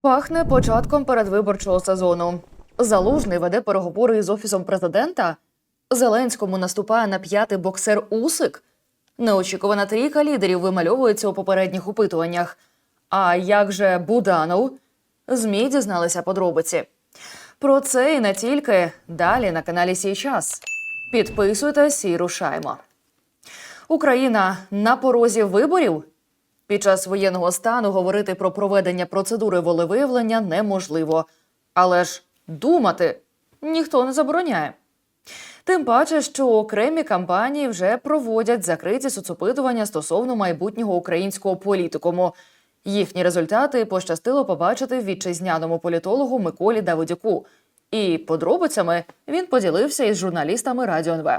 Пахне початком передвиборчого сезону. Залужний веде переговори із офісом президента. Зеленському наступає на п'ятий боксер Усик. Неочікувана трійка лідерів вимальовується у попередніх опитуваннях. А як же Буданов? ЗМІ дізналися подробиці. Про це і не тільки далі на каналі Сій час. Підписуйтесь і рушаймо. Україна на порозі виборів. Під час воєнного стану говорити про проведення процедури волевиявлення неможливо. Але ж думати ніхто не забороняє. Тим паче, що окремі кампанії вже проводять закриті соцопитування стосовно майбутнього українського політикуму. Їхні результати пощастило побачити вітчизняному політологу Миколі Давидюку. І подробицями він поділився із журналістами Радіо НВ.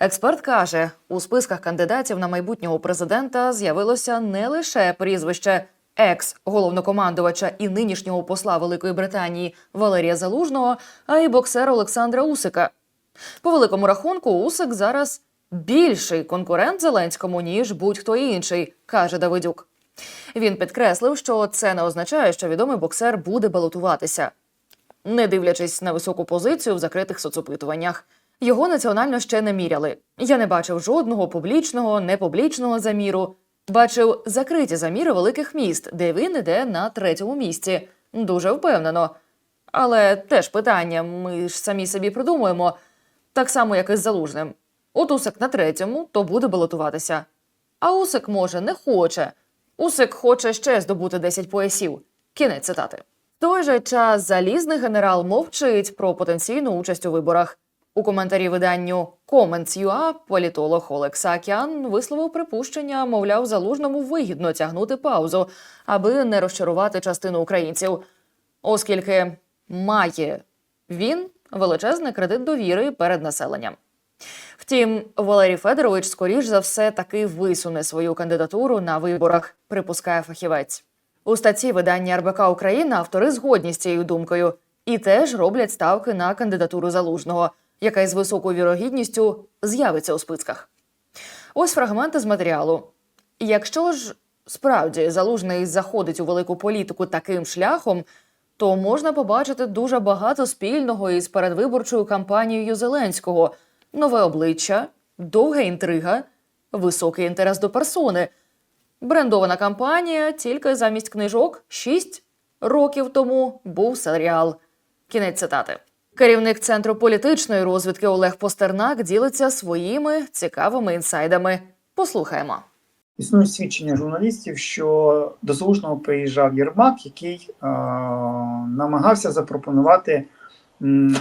Експерт каже, у списках кандидатів на майбутнього президента з'явилося не лише прізвище екс-головнокомандувача і нинішнього посла Великої Британії Валерія Залужного, а й боксера Олександра Усика. По великому рахунку, Усик зараз більший конкурент Зеленському, ніж будь-хто інший, каже Давидюк. Він підкреслив, що це не означає, що відомий боксер буде балотуватися не дивлячись на високу позицію в закритих соцопитуваннях. Його національно ще не міряли. Я не бачив жодного публічного, непублічного заміру. Бачив закриті заміри великих міст, де він іде на третьому місці. Дуже впевнено. Але теж питання: ми ж самі собі придумуємо, так само, як і з залужним. От Усик на третьому, то буде балотуватися. А Усик, може, не хоче. Усик хоче ще здобути 10 поясів. Кінець цитати. В той же час залізний генерал мовчить про потенційну участь у виборах. У коментарі виданню Comments.ua політолог Олег Саакян висловив припущення, мовляв, залужному вигідно тягнути паузу, аби не розчарувати частину українців, оскільки має він величезний кредит довіри перед населенням. Втім, Валерій Федорович, скоріш за все, таки висуне свою кандидатуру на виборах, припускає фахівець. У статті видання РБК Україна автори згодні з цією думкою і теж роблять ставки на кандидатуру залужного, яка із високою вірогідністю з'явиться у списках. Ось фрагменти з матеріалу. Якщо ж справді залужний заходить у велику політику таким шляхом, то можна побачити дуже багато спільного із передвиборчою кампанією Зеленського: нове обличчя, довга інтрига, високий інтерес до персони. Брендована кампанія тільки замість книжок шість років тому був серіал. Кінець цитати. Керівник центру політичної розвідки Олег Постернак ділиться своїми цікавими інсайдами. Послухаємо. Існують свідчення журналістів, що до Залужного приїжджав Єрмак, який е, намагався запропонувати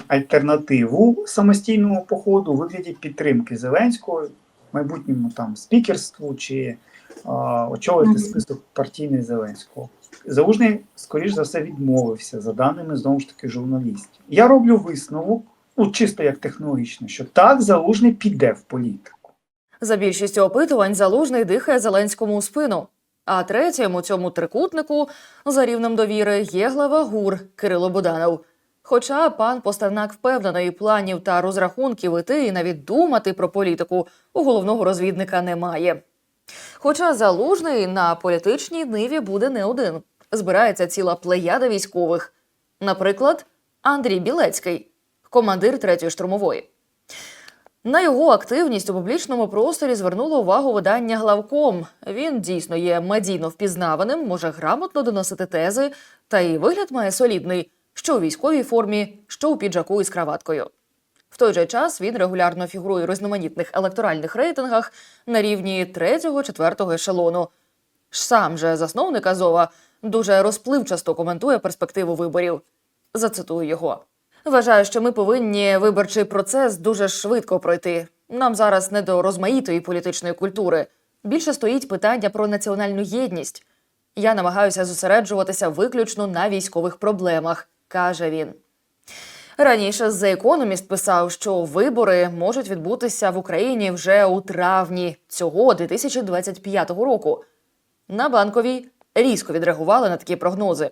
альтернативу самостійному походу у вигляді підтримки Зеленського, майбутньому там спікерству чи очолити список партійний Зеленського. Залужний, скоріш за все, відмовився за даними знову ж таки журналістів. Я роблю висновок, ну чисто як технологічно, що так залужний піде в політику. За більшістю опитувань залужний дихає Зеленському у спину. А третім у цьому трикутнику за рівнем довіри є глава ГУР Кирило Буданов. Хоча пан Постернак впевнений, планів та розрахунків іти і навіть думати про політику у головного розвідника немає. Хоча залужний на політичній ниві буде не один. Збирається ціла плеяда військових. Наприклад, Андрій Білецький, командир третьої штурмової. На його активність у публічному просторі звернуло увагу видання главком. Він дійсно є медійно впізнаваним, може грамотно доносити тези, та й вигляд має солідний, що у військовій формі, що у піджаку із краваткою. В той же час він регулярно фігурує у різноманітних електоральних рейтингах на рівні третього-четвертого ешелону. Сам же засновник Азова дуже розпливчасто коментує перспективу виборів. Зацитую його. Вважаю, що ми повинні виборчий процес дуже швидко пройти. Нам зараз не до розмаїтої політичної культури. Більше стоїть питання про національну єдність. Я намагаюся зосереджуватися виключно на військових проблемах, каже він. Раніше The Economist писав, що вибори можуть відбутися в Україні вже у травні цього 2025 року. На банковій різко відреагували на такі прогнози.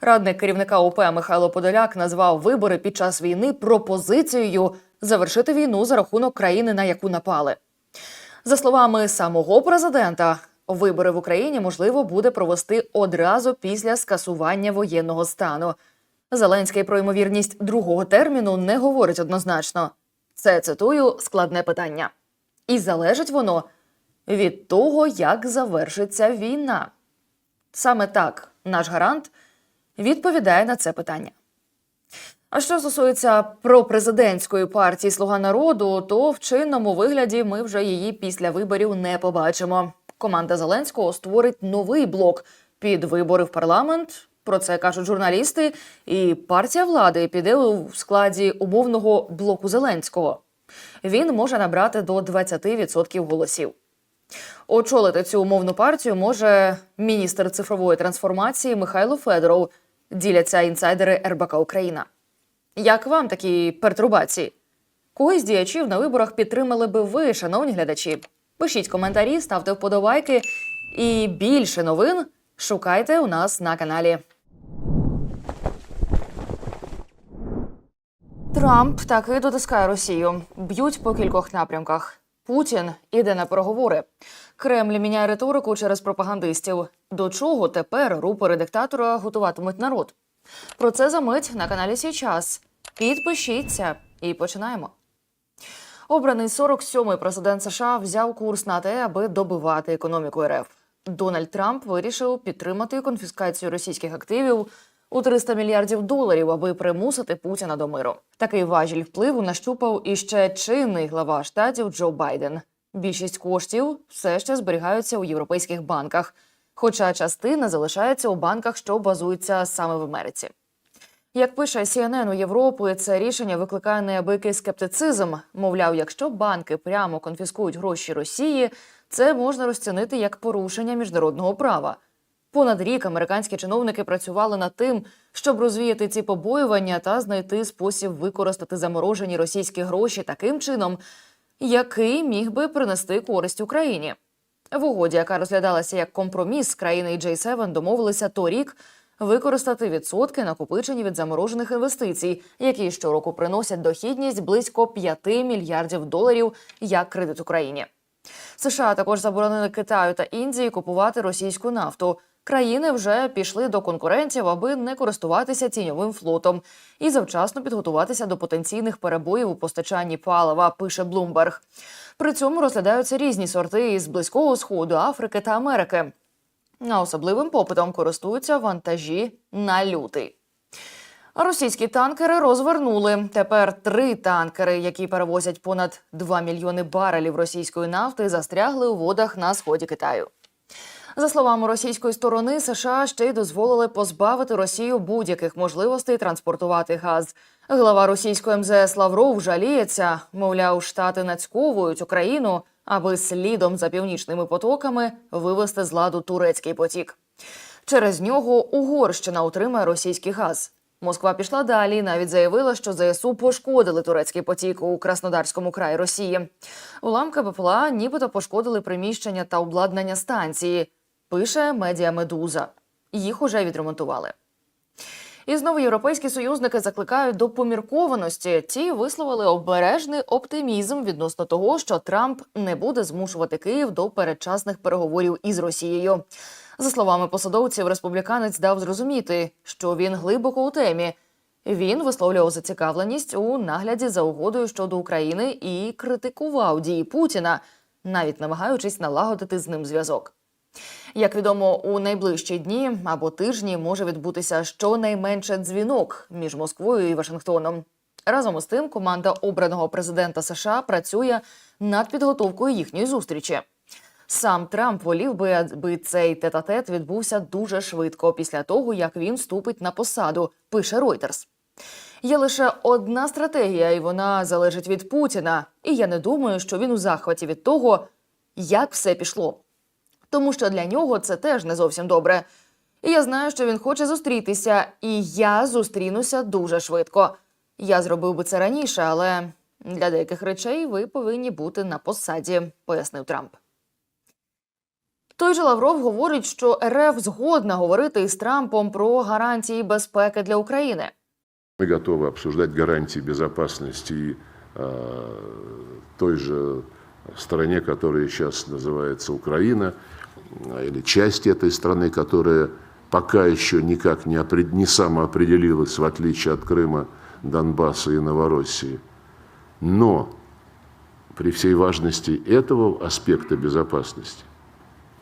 Радник керівника ОП Михайло Подоляк назвав вибори під час війни пропозицією завершити війну за рахунок країни, на яку напали. За словами самого президента, Вибори в Україні можливо буде провести одразу після скасування воєнного стану. Зеленський про ймовірність другого терміну не говорить однозначно. Це цитую складне питання. І залежить воно від того, як завершиться війна. Саме так наш гарант відповідає на це питання. А що стосується пропрезидентської партії Слуга народу, то в чинному вигляді ми вже її після виборів не побачимо. Команда Зеленського створить новий блок під вибори в парламент. Про це кажуть журналісти. І партія влади піде у складі умовного блоку Зеленського. Він може набрати до 20% голосів. Очолити цю умовну партію може міністр цифрової трансформації Михайло Федоров. Діляться інсайдери РБК Україна. Як вам такі пертурбації? Когось діячів на виборах підтримали би ви, шановні глядачі? Пишіть коментарі, ставте вподобайки. І більше новин шукайте у нас на каналі. Трамп таки дотискає Росію. Б'ють по кількох напрямках. Путін іде на переговори. Кремль міняє риторику через пропагандистів. До чого тепер рупори диктатора готуватимуть народ? Про це за мить на каналі Сій час. Підпишіться і починаємо. Обраний 47-й президент США взяв курс на те, аби добивати економіку РФ. Дональд Трамп вирішив підтримати конфіскацію російських активів у 300 мільярдів доларів, аби примусити Путіна до миру. Такий важіль впливу нащупав іще чинний глава штатів Джо Байден. Більшість коштів все ще зберігаються у європейських банках, хоча частина залишається у банках, що базуються саме в Америці. Як пише CNN у Європи, це рішення викликає неабиякий скептицизм. Мовляв, якщо банки прямо конфіскують гроші Росії, це можна розцінити як порушення міжнародного права. Понад рік американські чиновники працювали над тим, щоб розвіяти ці побоювання та знайти спосіб використати заморожені російські гроші таким чином, який міг би принести користь Україні. В угоді, яка розглядалася як компроміс, країни J7 домовилися торік використати відсотки, накопичені від заморожених інвестицій, які щороку приносять дохідність близько 5 мільярдів доларів як кредит Україні. США також заборонили Китаю та Індії купувати російську нафту. Країни вже пішли до конкурентів, аби не користуватися тіньовим флотом і завчасно підготуватися до потенційних перебоїв у постачанні палива. Пише Блумберг. При цьому розглядаються різні сорти із близького сходу, Африки та Америки. А особливим попитом користуються вантажі на лютий. Російські танкери розвернули. Тепер три танкери, які перевозять понад 2 мільйони барелів російської нафти, застрягли у водах на сході Китаю. За словами російської сторони, США ще й дозволили позбавити Росію будь-яких можливостей транспортувати газ. Глава російської МЗС Лавров жаліється, мовляв, штати нацьковують Україну, аби слідом за північними потоками вивести з ладу турецький потік. Через нього Угорщина утримає російський газ. Москва пішла далі, навіть заявила, що ЗСУ пошкодили турецький потік у Краснодарському краї Росії. Уламки БПЛА нібито пошкодили приміщення та обладнання станції. Пише медіа Медуза. Їх уже відремонтували. І знову європейські союзники закликають до поміркованості. Ті висловили обережний оптимізм відносно того, що Трамп не буде змушувати Київ до передчасних переговорів із Росією. За словами посадовців, республіканець дав зрозуміти, що він глибоко у темі. Він висловлював зацікавленість у нагляді за угодою щодо України і критикував дії Путіна, навіть намагаючись налагодити з ним зв'язок. Як відомо, у найближчі дні або тижні може відбутися щонайменше дзвінок між Москвою і Вашингтоном. Разом із тим, команда обраного президента США працює над підготовкою їхньої зустрічі. Сам Трамп волів би, аби цей тет-а-тет відбувся дуже швидко після того, як він вступить на посаду, пише Reuters. Є лише одна стратегія, і вона залежить від Путіна. І я не думаю, що він у захваті від того, як все пішло тому що для нього це теж не зовсім добре. І я знаю, що він хоче зустрітися, і я зустрінуся дуже швидко. Я зробив би це раніше, але для деяких речей ви повинні бути на посаді, пояснив Трамп. Той же Лавров говорить, що РФ згодна говорити із Трампом про гарантії безпеки для України. Мы готовы обсуждать гарантии безопасности и э, той же стране, которая сейчас называется Украина. А, или части этой страны, которая пока еще никак не, опред- не самоопределилась, в отличие от Крыма, Донбасса и Новороссии. Но при всей важности этого аспекта безопасности,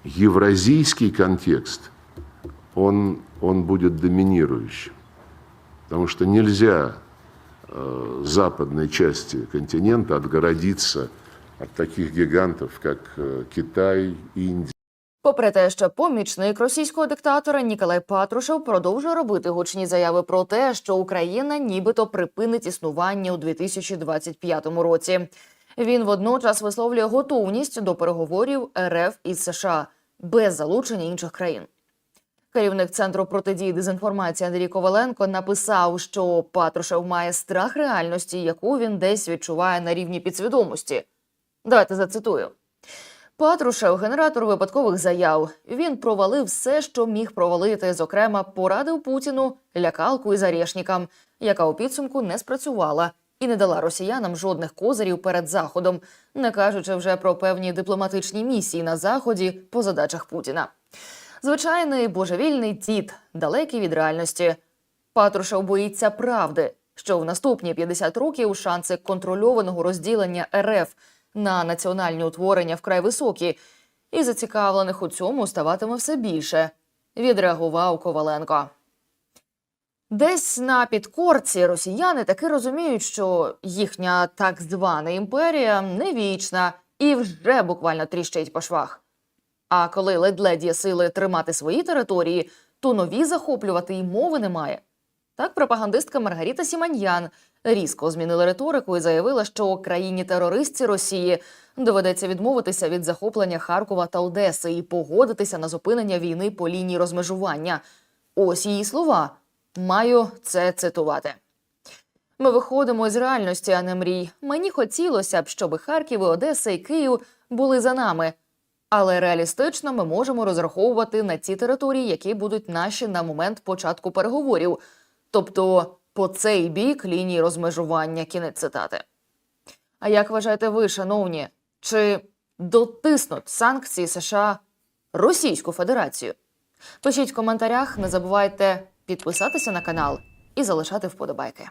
евразийский контекст, он, он будет доминирующим. Потому что нельзя э, западной части континента отгородиться от таких гигантов, как э, Китай, Индия. Попри те, що помічник російського диктатора Ніколай Патрушев продовжує робити гучні заяви про те, що Україна нібито припинить існування у 2025 році. Він водночас висловлює готовність до переговорів РФ із США без залучення інших країн. Керівник центру протидії дезінформації Андрій Коваленко написав, що Патрушев має страх реальності, яку він десь відчуває на рівні підсвідомості. Давайте зацитую. Патрушев генератор випадкових заяв. Він провалив все, що міг провалити. Зокрема, порадив Путіну лякалку із Арешнікам, яка у підсумку не спрацювала і не дала росіянам жодних козирів перед заходом, не кажучи вже про певні дипломатичні місії на заході по задачах Путіна. Звичайний божевільний дід, далекий від реальності. Патрушев боїться правди, що в наступні 50 років шанси контрольованого розділення РФ на національні утворення вкрай високі, і зацікавлених у цьому ставатиме все більше. Відреагував Коваленко. Десь на підкорці росіяни таки розуміють, що їхня так звана імперія не вічна і вже буквально тріщить по швах. А коли ледь-ледь є сили тримати свої території, то нові захоплювати й мови немає. Так, пропагандистка Маргарита Сіманьян різко змінила риторику і заявила, що країні терористці Росії доведеться відмовитися від захоплення Харкова та Одеси і погодитися на зупинення війни по лінії розмежування. Ось її слова. Маю це цитувати. Ми виходимо із реальності, а не мрій. Мені хотілося б, щоб Харків, і Одеса і Київ були за нами. Але реалістично ми можемо розраховувати на ті території, які будуть наші на момент початку переговорів, тобто по цей бік лінії розмежування. Кінець цитати. А як вважаєте ви, шановні, чи дотиснуть санкції США Російську Федерацію? Пишіть в коментарях, не забувайте підписатися на канал і залишати вподобайки.